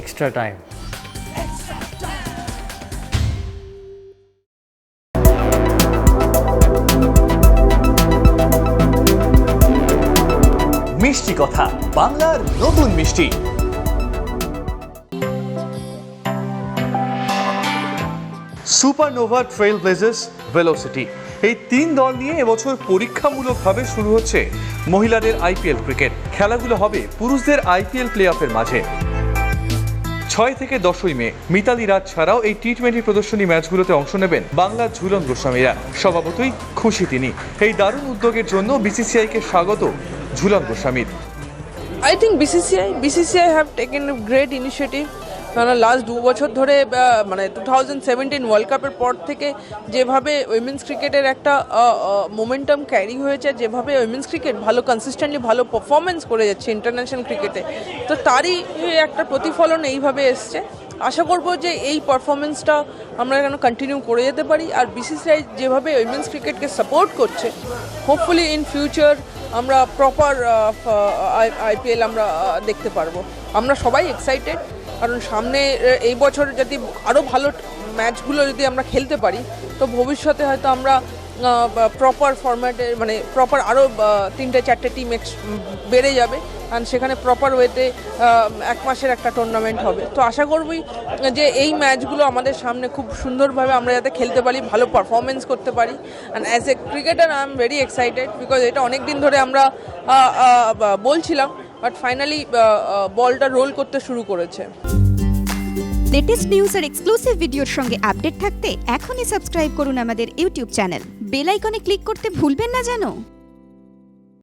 Extra time মিষ্টি কথা, বাংলার নতুন মিষ্টি। সুপারনোভা ট্রেল ব্লেজার্স ভেলোসিটি এই তিন দল নিয়ে এবছর পরীক্ষামূলকভাবে শুরু হচ্ছে মহিলাদের আইপিএল ক্রিকেট। খেলাগুলো হবে পুরুষদের আইপিএল প্লে অফের মাঝে। ছয় থেকে দশই মে, মিতালি রাজ ছাড়াও এই টি টোয়েন্টি প্রদর্শনী ম্যাচগুলোতে অংশ নেবেন বাংলার ঝুলন গোস্বামীরা। স্বভাবতই খুশি তিনি। এই দারুণ উদ্যোগের জন্য বিসিসিআইকে স্বাগত ঝুলন গোস্বামীর। I think BCCI BCCI have taken great initiative কারণ লাস্ট দু বছর ধরে মানে টু থাউজেন্ড সেভেন্টিন ওয়ার্ল্ড কাপের পর থেকে যেভাবে উইমেন্স ক্রিকেটের একটা মোমেন্টাম ক্যারি হয়েছে যেভাবে উইমেন্স ক্রিকেট ভালো কনসিস্টেন্টলি ভালো পারফরমেন্স করে যাচ্ছে ইন্টারন্যাশনাল ক্রিকেটে তো তারই একটা প্রতিফলন এইভাবে এসছে। আশা করব যে এই পারফরমেন্সটা আমরা যেন কন্টিনিউ করে যেতে পারি আর বিসিসিআই যেভাবে উইমেন্স ক্রিকেটকে সাপোর্ট করছে হোপফুলি ইন ফিউচার আমরা প্রপার আইপিএল আমরা দেখতে পারব। আমরা সবাই এক্সাইটেড কারণ সামনে এই বছর যদি আরও ভালো ম্যাচগুলো যদি আমরা খেলতে পারি, তো ভবিষ্যতে হয়তো আমরা প্রপার ফরম্যাটে মানে প্রপার আরও তিনটে, চারটে টিম বেড়ে যাবে। কারণ সেখানে প্রপার ওয়েতে এক মাসের একটা টুর্নামেন্ট হবে। তো আশা করবই যে এই ম্যাচগুলো আমাদের সামনে খুব সুন্দরভাবে আমরা যাতে খেলতে পারি, ভালো পারফরমেন্স করতে পারি। And as a cricketer I am very excited because এটা অনেক দিন ধরে আমরা বলছিলাম। বাট ফাইনালি বলটা রোল করতে শুরু করেছে। লেটেস্ট নিউজ আর এক্সক্লুসিভ ভিডিওর সঙ্গে আপডেট থাকতে এখনই সাবস্ক্রাইব করুন আমাদের ইউটিউব চ্যানেল বেল আইকনে ক্লিক করতে ভুলবেন না জানো